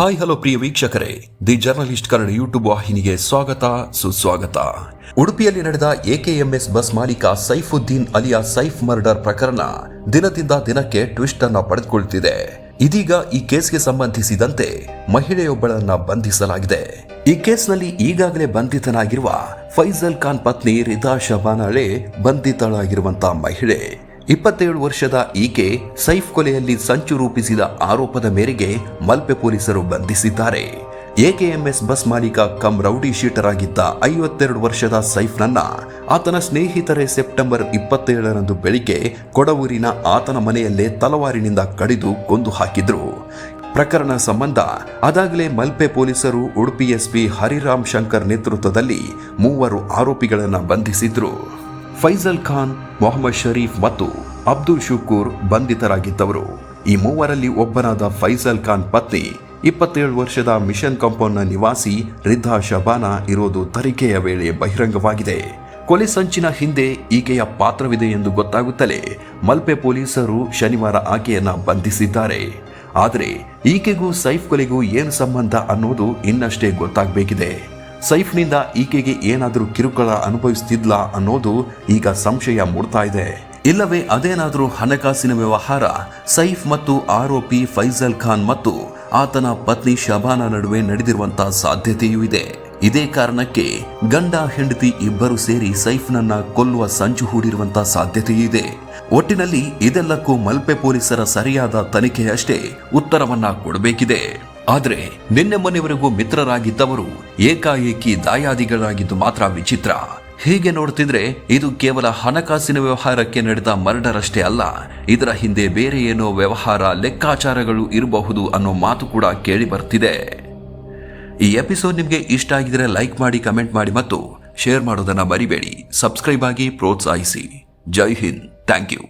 Hi hello ಪ್ರಿಯ ವೀಕ್ಷಕರೇ. The journalist Kannada YouTube ವಾಹಿನಿಗೆ ಸ್ವಾಗತ, ಸುಸ್ವಾಗತ. ಉಡುಪಿಯಲ್ಲಿ ನಡೆದ ಎಕೆಎಂಎಸ್ ಬಸ್ ಮಾಲೀಕ ಸೈಫುದ್ದೀನ್ ಅಲಿಯಾ ಸೈಫ್ ಮರ್ಡರ್ ಪ್ರಕರಣ ದಿನದಿಂದ ದಿನಕ್ಕೆ ಟ್ವಿಸ್ಟ್ ಅನ್ನ ಪಡೆದುಕೊಳ್ತಿದೆ. ಇದೀಗ ಈ ಕೇಸ್ಗೆ ಸಂಬಂಧಿಸಿದಂತೆ ಮಹಿಳೆಯೊಬ್ಬಳನ್ನ ಬಂಧಿಸಲಾಗಿದೆ. ಈ ಕೇಸ್ನಲ್ಲಿ ಈಗಾಗಲೇ ಬಂಧಿತನಾಗಿರುವ ಫೈಜಲ್ ಖಾನ್ ಪತ್ನಿ ರಿತಾ ಶಬಾನಾಳೆ ಬಂಧಿತಳಾಗಿರುವಂತಹ ಮಹಿಳೆ. ಇಪ್ಪತ್ತೇಳು ವರ್ಷದ ಈಕೆ ಸೈಫ್ ಕೊಲೆಯಲ್ಲಿ ಸಂಚು ರೂಪಿಸಿದ ಆರೋಪದ ಮೇರೆಗೆ ಮಲ್ಪೆ ಪೊಲೀಸರು ಬಂಧಿಸಿದ್ದಾರೆ. ಎಕೆಎಂಎಸ್ ಬಸ್ ಮಾಲೀಕ ಕಮ್ ರೌಡಿ ಶೀಟರ್ ಆಗಿದ್ದ ಐವತ್ತೆರಡು ವರ್ಷದ ಸೈಫ್ನನ್ನ ಆತನ ಸ್ನೇಹಿತರೆ ಸೆಪ್ಟೆಂಬರ್ ಇಪ್ಪತ್ತೇಳರಂದು ಬೆಳಿಗ್ಗೆ ಕೊಡವೂರಿನ ಆತನ ಮನೆಯಲ್ಲೇ ತಲವಾರಿನಿಂದ ಕಡಿದು ಕೊಂದು ಹಾಕಿದ್ರು. ಪ್ರಕರಣ ಸಂಬಂಧ ಅದಾಗಲೇ ಮಲ್ಪೆ ಪೊಲೀಸರು ಉಡುಪಿ ಎಸ್ಪಿ ಹರಿರಾಮ್ ಶಂಕರ್ ನೇತೃತ್ವದಲ್ಲಿ ಮೂವರು ಆರೋಪಿಗಳನ್ನು ಬಂಧಿಸಿದ್ರು. ಫೈಜಲ್ ಖಾನ್, ಮೊಹಮ್ಮದ್ ಶರೀಫ್ ಮತ್ತು ಅಬ್ದುಲ್ ಶುಕೂರ್ ಬಂಧಿತರಾಗಿದ್ದವರು. ಈ ಮೂವರಲ್ಲಿ ಒಬ್ಬನಾದ ಫೈಜಲ್ ಖಾನ್ ಪತ್ನಿ, ಇಪ್ಪತ್ತೇಳು ವರ್ಷದ ಮಿಷನ್ ಕಾಂಪೌಂಡ್ನ ನಿವಾಸಿ ರಿದ್ಧಾ ಶಬಾನಾ ಇರೋದು ತನಿಖೆಯ ವೇಳೆ ಬಹಿರಂಗವಾಗಿದೆ. ಕೊಲೆ ಸಂಚಿನ ಹಿಂದೆ ಈಕೆಯ ಪಾತ್ರವಿದೆ ಎಂದು ಗೊತ್ತಾಗುತ್ತಲೇ ಮಲ್ಪೆ ಪೊಲೀಸರು ಶನಿವಾರ ಆಕೆಯನ್ನ ಬಂಧಿಸಿದ್ದಾರೆ. ಆದರೆ ಈಕೆಗೂ ಸೈಫ್ ಕೊಲೆಗೂ ಏನು ಸಂಬಂಧ ಅನ್ನೋದು ಇನ್ನಷ್ಟೇ ಗೊತ್ತಾಗಬೇಕಿದೆ. ಸೈಫ್ನಿಂದ ಈಕೆಗೆ ಏನಾದರೂ ಕಿರುಕುಳ ಅನುಭವಿಸ್ತಿದ್ಲಾ ಅನ್ನೋದು ಈಗ ಸಂಶಯ ಮೂಡ್ತಾ ಇದೆ. ಇಲ್ಲವೇ ಅದೇನಾದರೂ ಹಣಕಾಸಿನ ವ್ಯವಹಾರ, ಸೈಫ್ ಮತ್ತು ಆರೋಪಿ ಫೈಜಲ್ ಖಾನ್ ಮತ್ತು ಆತನ ಪತ್ನಿ ಶಬಾನ ನಡುವೆ ನಡೆದಿರುವಂತಹ ಸಾಧ್ಯತೆಯೂ ಇದೆ. ಇದೇ ಕಾರಣಕ್ಕೆ ಗಂಡ, ಹೆಂಡತಿ ಇಬ್ಬರು ಸೇರಿ ಸೈಫ್ನನ್ನ ಕೊಲ್ಲುವ ಸಂಚು ಹೂಡಿರುವಂತಹ ಸಾಧ್ಯತೆಯೂ ಇದೆ. ಒಟ್ಟಿನಲ್ಲಿ ಇದೆಲ್ಲಕ್ಕೂ ಮಲ್ಪೆ ಪೊಲೀಸರ ಸರಿಯಾದ ತನಿಖೆಯಷ್ಟೇ ಉತ್ತರವನ್ನ ಕೊಡಬೇಕಿದೆ. ಆದ್ರೆ ನಿನ್ನೆ ಮನೆಯವರೆಗೂ ಮಿತ್ರರಾಗಿದ್ದವರು ಏಕಾಏಕಿ ದಾಯಾದಿಗಳಾಗಿದ್ದು ಮಾತ್ರ ವಿಚಿತ್ರ. ಹೀಗೆ ನೋಡ್ತಿದ್ರೆ ಇದು ಕೇವಲ ಹಣಕಾಸಿನ ವ್ಯವಹಾರಕ್ಕೆ ನಡೆದ ಮರ್ಡರ್ ಅಷ್ಟೇ ಅಲ್ಲ, ಇದರ ಹಿಂದೆ ಬೇರೆ ಏನೋ ವ್ಯವಹಾರ ಲೆಕ್ಕಾಚಾರಗಳು ಇರಬಹುದು ಅನ್ನೋ ಮಾತು ಕೂಡ ಕೇಳಿ ಬರ್ತಿದೆ ಈ ಎಪಿಸೋಡ್ ನಿಮಗೆ ಇಷ್ಟ ಆಗಿದ್ರೆ ಲೈಕ್ ಮಾಡಿ, ಕಮೆಂಟ್ ಮಾಡಿ ಮತ್ತು ಶೇರ್ ಮಾಡೋದನ್ನು ಮರಿಬೇಡಿ. ಸಬ್ಸ್ಕ್ರೈಬ್ ಆಗಿ ಪ್ರೋತ್ಸಾಹಿಸಿ. ಜೈ ಹಿಂದ್. Thank you.